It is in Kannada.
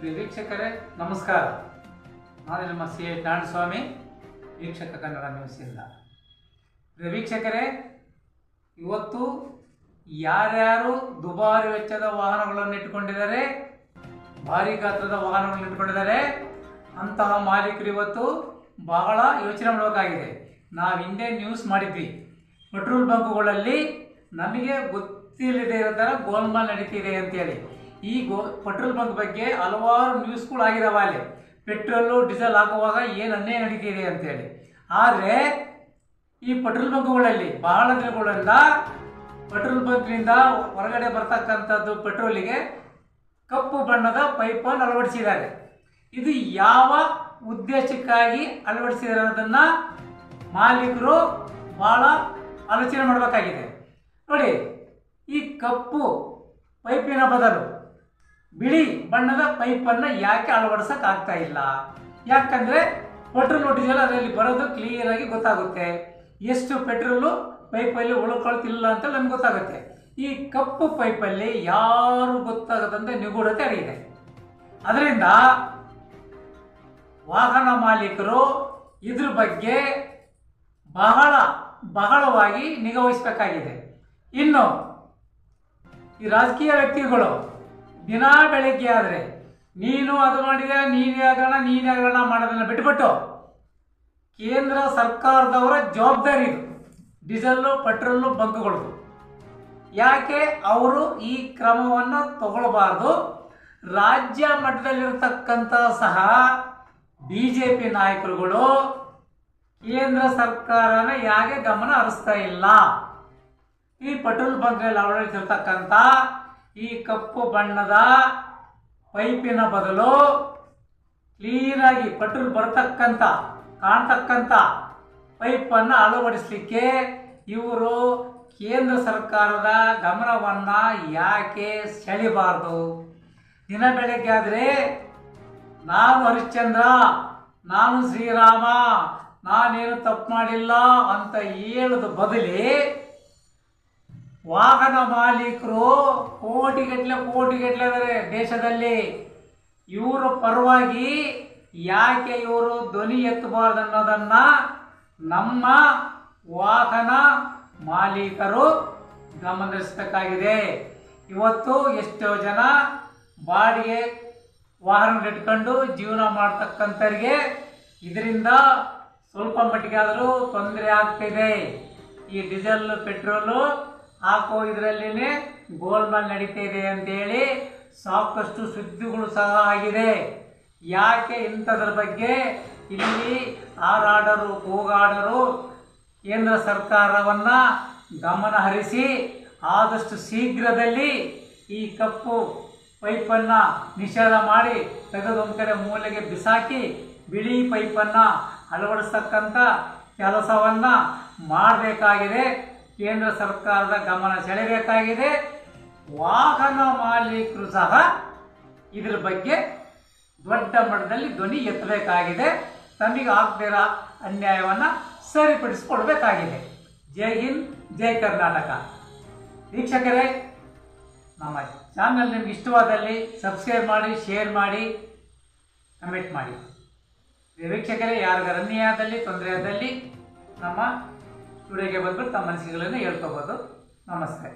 ಪ್ರಿಯ ವೀಕ್ಷಕರೇ, ನಮಸ್ಕಾರ. ನಾನು ನಿಮ್ಮ ಸಿ ಎ ಸ್ವಾಮಿ ವೀಕ್ಷಕ ಕನ್ನಡ ನ್ಯೂಸಿಂದ ಪ್ರಿಯ ವೀಕ್ಷಕರೇ, ಇವತ್ತು ಯಾರ್ಯಾರು ದುಬಾರಿ ವೆಚ್ಚದ ವಾಹನಗಳನ್ನು ಇಟ್ಟುಕೊಂಡಿದ್ದಾರೆ, ಭಾರಿ ಗಾತ್ರದ ವಾಹನಗಳನ್ನು ಇಟ್ಕೊಂಡಿದ್ದಾರೆ ಅಂತಹ ಮಾಲೀಕರು ಇವತ್ತು ಬಹಳ ಯೋಚನೆ ಮಾಡಬೇಕಾಗಿದೆ ನಾವು ಹಿಂದೆ ನ್ಯೂಸ್ ಮಾಡಿದ್ವಿ. ಪೆಟ್ರೋಲ್ ಬಂಕ್ಗಳಲ್ಲಿ ನಮಗೆ ಗೊತ್ತಿಲ್ಲದೆ ಇರೋ ಥರ ಗೋಲ್ಮಾಲ್ ನಡೀತಿದೆ ಅಂತೇಳಿ. ಈ ಗೋ ಪೆಟ್ರೋಲ್ ಬಂಕ್ ಬಗ್ಗೆ ಹಲವಾರು ನ್ಯೂಸ್ಗಳು ಆಗಿದಾವ ಅಲ್ಲಿ. ಪೆಟ್ರೋಲು, ಡೀಸೆಲ್ ಹಾಕುವಾಗ ಏನು ಅನ್ಯಾಯ ನಡೀತಿದೆ ಅಂತೇಳಿ. ಆದರೆ ಈ ಪೆಟ್ರೋಲ್ ಬಂಕ್ಗಳಲ್ಲಿ ಬಹಳ ದಿನಗಳಿಂದ ಪೆಟ್ರೋಲ್ ಬಂಕ್ನಿಂದ ಹೊರಗಡೆ ಬರ್ತಕ್ಕಂಥದ್ದು ಪೆಟ್ರೋಲಿಗೆ ಕಪ್ಪು ಬಣ್ಣದ ಪೈಪನ್ನು ಅಳವಡಿಸಿದ್ದಾರೆ. ಇದು ಯಾವ ಉದ್ದೇಶಕ್ಕಾಗಿ ಅಳವಡಿಸಿದ್ದಾರೆ ಅನ್ನೋದನ್ನು ಮಾಲೀಕರು ಬಹಳ ಆಲೋಚನೆ ಮಾಡಬೇಕಾಗಿದೆ. ನೋಡಿ, ಈ ಕಪ್ಪು ಪೈಪಿನ ಬದಲು ಬಿಳಿ ಬಣ್ಣದ ಪೈಪನ್ನು ಯಾಕೆ ಅಳವಡಿಸಕ್ ಆಗ್ತಾ ಇಲ್ಲ? ಯಾಕಂದ್ರೆ ಪೆಟ್ರೋಲ್ ಡೀಸೆಲ್ ಅದರಲ್ಲಿ ಬರೋದು ಕ್ಲಿಯರ್ ಆಗಿ ಗೊತ್ತಾಗುತ್ತೆ. ಎಷ್ಟು ಪೆಟ್ರೋಲು ಪೈಪಲ್ಲಿ ಉಳ್ಕೊಳ್ತಿಲ್ಲ ಅಂತ ನಮ್ಗೆ ಗೊತ್ತಾಗುತ್ತೆ. ಈ ಕಪ್ಪು ಪೈಪಲ್ಲಿ ಯಾರು ಗೊತ್ತಾಗದಂತೆ ನಿಗೂಢತೆ ಅಡಗಿದೆ ಅದರಿಂದ ವಾಹನ ಮಾಲೀಕರು ಇದ್ರ ಬಗ್ಗೆ ಬಹಳ ಬಹಳವಾಗಿ ನಿಗಾವಹಿಸಬೇಕಾಗಿದೆ ಇನ್ನು ಈ ರಾಜಕೀಯ ವ್ಯಕ್ತಿಗಳು ದಿನ ಬೆಳಿಗ್ಗೆ ಆದ್ರೆ, ನೀನು ಅದು ಮಾಡಿದೆ, ನೀನೇ ಆಗೋಣ ನೀನೇ ಆಗೋಣ ಮಾಡೋದನ್ನ ಬಿಟ್ಬಿಟ್ಟು, ಕೇಂದ್ರ ಸರ್ಕಾರದವರ ಜವಾಬ್ದಾರಿ ಇದು. ಡೀಸೆಲ್ಲು ಪೆಟ್ರೋಲು ಬಂಕ್ಗಳದು. ಯಾಕೆ ಅವರು ಈ ಕ್ರಮವನ್ನು ತಗೊಳ್ಬಾರ್ದು? ರಾಜ್ಯ ಮಟ್ಟದಲ್ಲಿರ್ತಕ್ಕಂಥ ಸಹ ಬಿ ಜೆ ಪಿ ನಾಯಕರುಗಳು ಕೇಂದ್ರ ಸರ್ಕಾರನ ಯಾಕೆ ಗಮನ ಹರಿಸ್ತಾ ಇಲ್ಲ? ಈ ಪೆಟ್ರೋಲ್ ಬಂಕ್ಗಳಲ್ಲಿ ಅಳವಡಿಸಿರ್ತಕ್ಕಂಥ ಈ ಕಪ್ಪು ಬಣ್ಣದ ಪೈಪಿನ ಬದಲು ಕ್ಲೀನಾಗಿ ಪೆಟ್ರೋಲ್ ಬರತಕ್ಕಂಥ ಕಾಣ್ತಕ್ಕಂಥ ಪೈಪನ್ನು ಅಳವಡಿಸಲಿಕ್ಕೆ ಇವರು ಕೇಂದ್ರ ಸರ್ಕಾರದ ಗಮನವನ್ನ ಯಾಕೆ ಸೆಳಿಬಾರ್ದು? ದಿನ ಬೆಳಗ್ಗೆ ಆದರೆ ನಾನು ಹರಿಶ್ಚಂದ್ರ, ನಾನು ಶ್ರೀರಾಮ, ನಾನೇನು ತಪ್ಪು ಮಾಡಿಲ್ಲ ಅಂತ ಹೇಳೋದು ಬದಲಿ ವಾಹನ ಮಾಲೀಕರು ಕೋಟಿಗಟ್ಟಲೆ ಕೋಟಿಗಟ್ಟಲೆ ಅಂದರೆ ದೇಶದಲ್ಲಿ. ಇವರ ಪರವಾಗಿ ಯಾಕೆ ಇವರು ಧ್ವನಿ ಎತ್ತಬಾರ್ದು ಅನ್ನೋದನ್ನ ನಮ್ಮ ವಾಹನ ಮಾಲೀಕರು ಗಮನಿಸಬೇಕಾಗಿದೆ ಇವತ್ತು ಎಷ್ಟೋ ಜನ ಬಾಡಿಗೆ ವಾಹನ ಇಟ್ಕೊಂಡು ಜೀವನ ಮಾಡ್ತಕ್ಕಂಥವ್ರಿಗೆ ಇದರಿಂದ ಸ್ವಲ್ಪ ಮಟ್ಟಿಗೆ ಆದರೂ ತೊಂದರೆ ಆಗ್ತಿದೆ. ಈ ಡೀಸೆಲ್, ಪೆಟ್ರೋಲು ಹಾಕೋ ಇದರಲ್ಲಿನೇ ಗೋಲ್ಮಾಲ್ ನಡೀತಾ ಇದೆ ಅಂತೇಳಿ ಸಾಕಷ್ಟು ಸುದ್ದಿಗಳು ಸಹ ಆಗಿದೆ. ಯಾಕೆ ಇಂಥದ್ರ ಬಗ್ಗೆ ಇಲ್ಲಿ ಹಾರಾಡರು ಕೂಗಾಡರು ಕೇಂದ್ರ ಸರ್ಕಾರವನ್ನ ಗಮನ ಹರಿಸಿ ಆದಷ್ಟು ಶೀಘ್ರದಲ್ಲಿ ಈ ಕಪ್ಪು ಪೈಪನ್ನು ನಿಷೇಧ ಮಾಡಿ ತೆಗೆದು ಒಂದು ಕಡೆ ಮೂಲೆಗೆ ಬಿಸಾಕಿ ಬಿಳಿ ಪೈಪನ್ನು ಅಳವಡಿಸ್ತಕ್ಕಂಥ ಕೆಲಸವನ್ನು ಮಾಡಬೇಕಾಗಿದೆ. ಕೇಂದ್ರ ಸರ್ಕಾರದ ಗಮನ ಸೆಳೆಯಬೇಕಾಗಿದೆ. ವಾಹನ ಮಾಲೀಕರು ಸಹ ಇದರ ಬಗ್ಗೆ ದೊಡ್ಡ ಮಟ್ಟದಲ್ಲಿ ಧ್ವನಿ ಎತ್ತಬೇಕಾಗಿದೆ. ತಮಗೆ ಆಗ್ದಿರೋ ಅನ್ಯಾಯವನ್ನು ಸರಿಪಡಿಸಿಕೊಳ್ಬೇಕಾಗಿದೆ ಜೈ ಹಿಂದ್, ಜೈ ಕರ್ನಾಟಕ. ವೀಕ್ಷಕರೇ, ನಮ್ಮ ಚಾನಲ್ ನಿಮ್ಗೆ ಇಷ್ಟವಾದಲ್ಲಿ ಸಬ್ಸ್ಕ್ರೈಬ್ ಮಾಡಿ ಶೇರ್ ಮಾಡಿ ಕಮೆಂಟ್ ಮಾಡಿ. ವೀಕ್ಷಕರೇ ಯಾರಿಗಾರ ಅನ್ಯಾಯದಲ್ಲಿ ತೊಂದರೆ ಆದಲ್ಲಿ ನಮ್ಮ ವಿಡಿಯೋಗೆ ಬಂದ್ಬಿಟ್ಟು ತಮ್ಮ ಅನಿಸಿಕೆಗಳನ್ನು ಹೇಳ್ಕೋಬೋದು. ನಮಸ್ತೆ.